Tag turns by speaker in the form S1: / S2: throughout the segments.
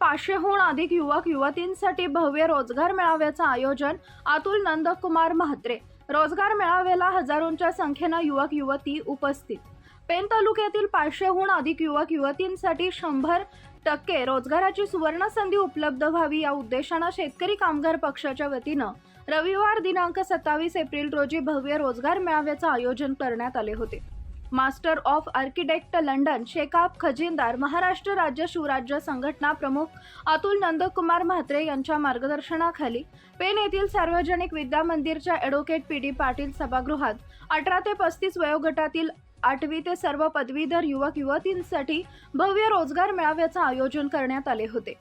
S1: पाचशेहून अधिक युवक युवतींसाठी भव्य रोजगार मेळाव्याचं आयोजन अतुल नंदकुमार म्हात्रे रोजगार मेळाव्याला हजारोंच्या संख्येनं युवक युवती उपस्थित. पेन तालुक्यातील पाचशेहून अधिक युवक युवतींसाठी शंभर टक्के रोजगाराची सुवर्ण संधी उपलब्ध व्हावी या उद्देशानं शेतकरी कामगार पक्षाच्या वतीनं रविवार दिनांक सत्तावीस एप्रिल रोजी भव्य रोजगार मेळाव्याचं आयोजन करण्यात आले होते. Master of architect London Shekap खजिनदार Maharashtra राज्य शिवराज्य संघटना प्रमुख अतुल नंदकुमार म्हात्रे यांच्या मार्गदर्शनाखाली पेन येथील सार्वजनिक विद्या मंदिरच्या ॲडव्होकेट पी डी पाटील सभागृहात अठरा ते पस्तीस वयोगटातील आठवी ते सर्व पदवीधर युवक युवतींसाठी भव्य रोजगार मेळाव्याचं आयोजन करण्यात आले होते.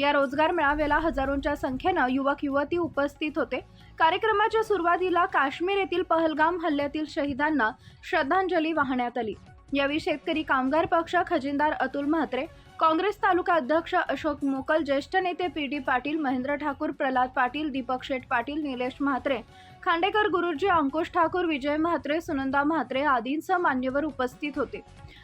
S1: या रोजगार मेळाव्याला हजारोंच्या संख्येनं युवक युवती उपस्थित होते. कार्यक्रमाच्या सुरुवातीला काश्मीर येथील पहलगाम हल्ल्यातील शहीदांना श्रद्धांजली वाहण्यात आली. यावेळी शेतकरी कामगार पक्ष खजिनदार अतुल म्हात्रे काँग्रेस तालुका अध्यक्ष अशोक मोकल ज्येष्ठ नेते पी डी पाटील महेंद्र ठाकूर प्रल्हाद पाटील दीपक शेठ पाटील निलेश म्हात्रे खांडेकर गुरुजी अंकुश ठाकूर विजय म्हात्रे सुनंदा म्हात्रे आदींसह मान्यवर उपस्थित होते.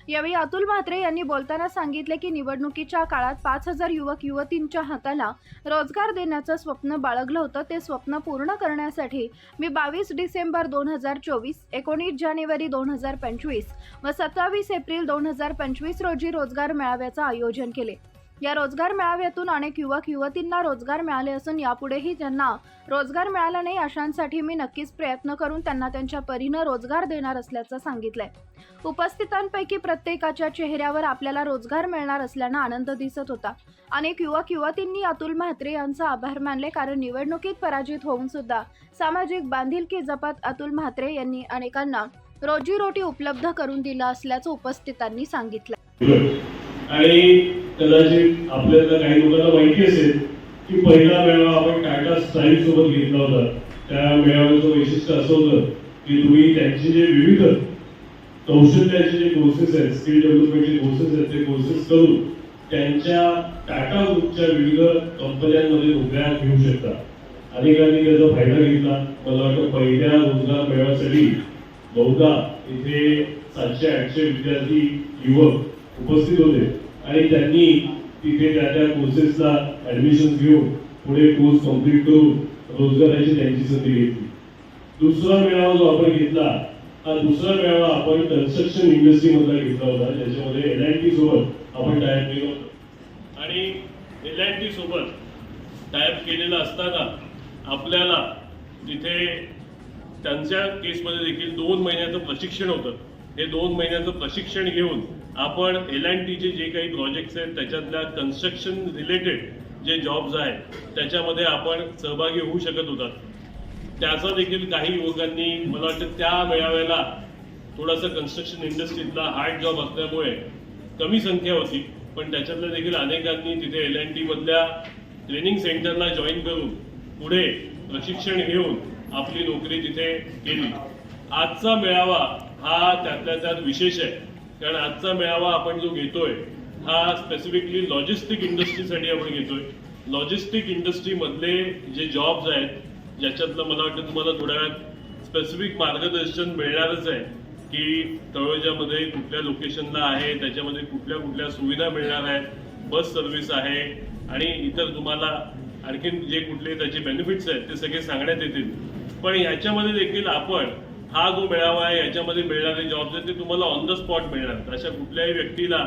S1: यावेळी अतुल म्हात्रे यांनी बोलताना सांगितले की निवडणुकीच्या काळात पाच हजार युवक युवतींच्या हाताला रोजगार देण्याचं स्वप्न बाळगलं होतं. ते स्वप्न पूर्ण करण्यासाठी मी बावीस डिसेंबर दोन हजार चोवीस एकोणीस जानेवारी दोन हजार पंचवीस व सत्तावीस एप्रिल दोन हजार पंचवीस रोजी रोजगार मेळाव्याचं आयोजन केले. या रोजगार मेळाव्यातून अनेक युवक युवतींना रोजगार मिळाले असून यापुढेही ज्यांना रोजगार मिळाला नाही अशांसाठी मी नक्कीच प्रयत्न करून त्यांना त्यांच्या परीनं रोजगार देणार असल्याचं सांगितलंय. उपस्थितांपैकी प्रत्येकाच्या चेहऱ्यावर आपल्याला रोजगार मिळणार असल्यानं आनंद दिसत होता. अनेक युवक युवतींनी अतुल म्हात्रे यांचा आभार मानले कारण निवडणुकीत पराजित होऊन सुद्धा सामाजिक बांधिलकी जपत अतुल म्हात्रे यांनी अनेकांना रोजीरोटी उपलब्ध करून दिलं असल्याचं उपस्थितांनी सांगितलं.
S2: आणि कदाचित आपल्याला काही लोकांना माहिती असेल की पहिला मेळावा आपण टाटा स्टाईल सोबत घेतला होता. त्या मेळाव्याचं वैशिष्ट्य असं होतं की तुम्ही त्यांचे जे विविध कौशल्याचे जे कोर्सेस आहेत स्किल डेव्हलपमेंटचे कोर्सेस आहेत ते कोर्सेस करून त्यांच्या टाटा ग्रुपच्या विविध कंपन्यांमध्ये नोकऱ्या घेऊ शकता. अनेकांनी त्याचा फायदा घेतला. मला वाटतं पहिल्या रोजगार मेळाव्यासाठी बहुधा इथे सातशे आठशे विद्यार्थी युवक उपस्थित होते. आणि त्यांनी तिथे त्या त्या कोर्सेसला ऍडमिशन घेऊन पुढे कोर्स कंप्लीट करून रोजगाराची त्यांची संधी घेतली. दुसरा मेळावा जो आपण घेतला हा दुसरा मेळावा आपण कन्स्ट्रक्शन इंडस्ट्री मधला घेतला होता ज्याच्यामध्ये एल अँड टी सोबत आपण टायप केलं होतं. आणि एल अँड टी सोबत टायप केलेलं असताना आपल्याला तिथे त्यांच्या केसमध्ये देखील दोन महिन्याचं प्रशिक्षण होतं. हे दोन महिन्याचं प्रशिक्षण घेऊन आपण एल अँड टीचे जे काही प्रोजेक्ट्स आहेत त्याच्यातल्या कन्स्ट्रक्शन रिलेटेड जे जॉब्स आहेत त्याच्यामध्ये आपण सहभागी होऊ शकत होतात. त्याचा देखील काही युवकांनी मला वाटतं त्या मेळाव्याला थोडासा कन्स्ट्रक्शन इंडस्ट्रीतला हार्ड जॉब असल्यामुळे कमी संख्या होती. पण त्याच्यातल्या देखील अनेकांनी तिथे एल अँड टीमधल्या ट्रेनिंग सेंटरला जॉईन करून पुढे प्रशिक्षण घेऊन आपली नोकरी तिथे केली. आजचा मेळावा हा त्यातल्या त्यात विशेष आहे. कारण आजचा मेळावा आपण जो घेतोय हा स्पेसिफिकली लॉजिस्टिक इंडस्ट्रीसाठी आपण घेतोय. लॉजिस्टिक इंडस्ट्रीमधले जे जॉब्स आहेत ज्याच्यातलं मला वाटतं तुम्हाला थोड्या वेळात स्पेसिफिक मार्गदर्शन मिळणारच आहे की तळोजामध्ये कुठल्या लोकेशनला आहे त्याच्यामध्ये कुठल्या कुठल्या सुविधा मिळणार आहेत बस सर्व्हिस आहे आणि इतर तुम्हाला आणखीन जे कुठले त्याचे बेनिफिट्स आहेत ते सगळे सांगण्यात येतील. पण ह्याच्यामध्ये देखील आपण हा जो मेळावा आहे याच्यामध्ये मिळणारे जॉब्स आहेत ते तुम्हाला ऑन द स्पॉट मिळणार. अशा कुठल्याही व्यक्तीला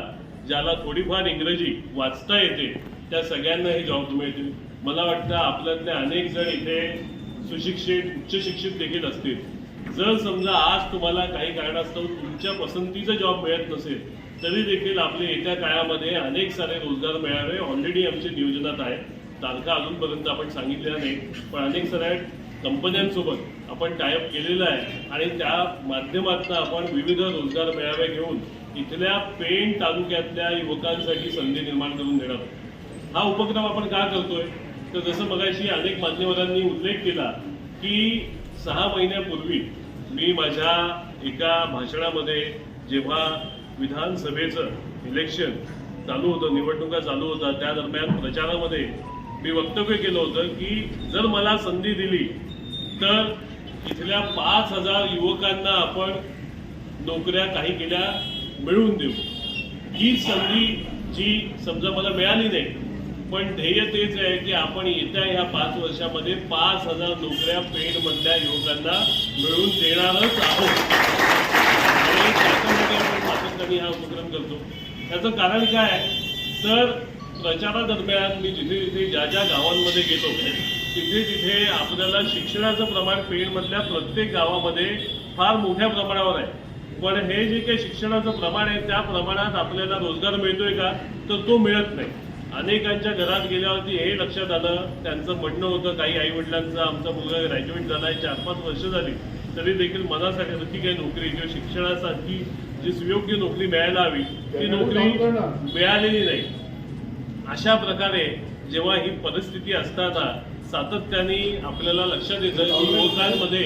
S2: ज्याला थोडीफार इंग्रजी वाचता येते त्या सगळ्यांना हे जॉब्स मिळतील. मला वाटतं आपल्यातले अनेक जण इथे सुशिक्षित उच्च शिक्षित देखील असतील. जर समजा आज तुम्हाला काही कारणास्तव तुमच्या पसंतीचा जॉब मिळत नसेल तरी देखील आपले येत्या काळामध्ये अनेक सारे रोजगार मेळावे ऑलरेडी आमच्या नियोजनात आहे तारखा अजूनपर्यंत आपण सांगितलेल्या नाही पण अनेक साऱ्या कंपन्यांसोबत आपण टायअप केलेलं आहे. आणि त्या माध्यमातून आपण विविध रोजगार मेळावे घेऊन इथल्या पेण तालुक्यातल्या युवकांसाठी संधी निर्माण करून देणार आहोत. हा उपक्रम आपण का करतोय? तर जसं मगाशी अनेक मान्यवरांनी उल्लेख केला की सहा महिन्यापूर्वी मी माझ्या एका भाषणामध्ये जेव्हा विधानसभेचं इलेक्शन चालू होतं निवडणुका चालू होता त्या दरम्यान प्रचारामध्ये मी वक्तव्य केलं होतं की जर मला संधी दिली तर इथल्या पाच हजार युवकांना आपण नोकऱ्या काही केल्या मिळवून देऊ. ही संधी जी समजा मला मिळाली नाही पण ध्येय तेच आहे की आपण येत्या ह्या पाच वर्षामध्ये पाच हजार नोकऱ्या पेडमधल्या युवकांना मिळवून देणारच आहोत. आणि त्याच्यामध्ये आपण सातत्याने हा उपक्रम करतो. त्याचं कारण काय तर प्रचारादरम्यान मी जिथे जिथे ज्या ज्या गावांमध्ये गेलो तिथे तिथे आपल्याला शिक्षणाचं प्रमाण पेडमधल्या प्रत्येक गावामध्ये फार मोठ्या प्रमाणावर आहे. पण हे जे काही शिक्षणाचं प्रमाण आहे त्या प्रमाणात आपल्याला रोजगार मिळतोय का? तर तो मिळत नाही. अनेकांच्या घरात गेल्यावरती हे लक्षात आलं त्यांचं म्हणणं होतं काही आई वडिलांचं आमचा मुलगा ग्रॅज्युएट झाला आहे चार पाच वर्ष झाली तरी देखील मनासारखी काही नोकरी किंवा शिक्षणासाठी जी सुयोग्य नोकरी मिळायला हवी ती नोकरी मिळालेली नाही. अशा प्रकारे जेव्हा ही परिस्थिती असताना सातत्याने आपल्याला लक्षात येतं की युवकांमध्ये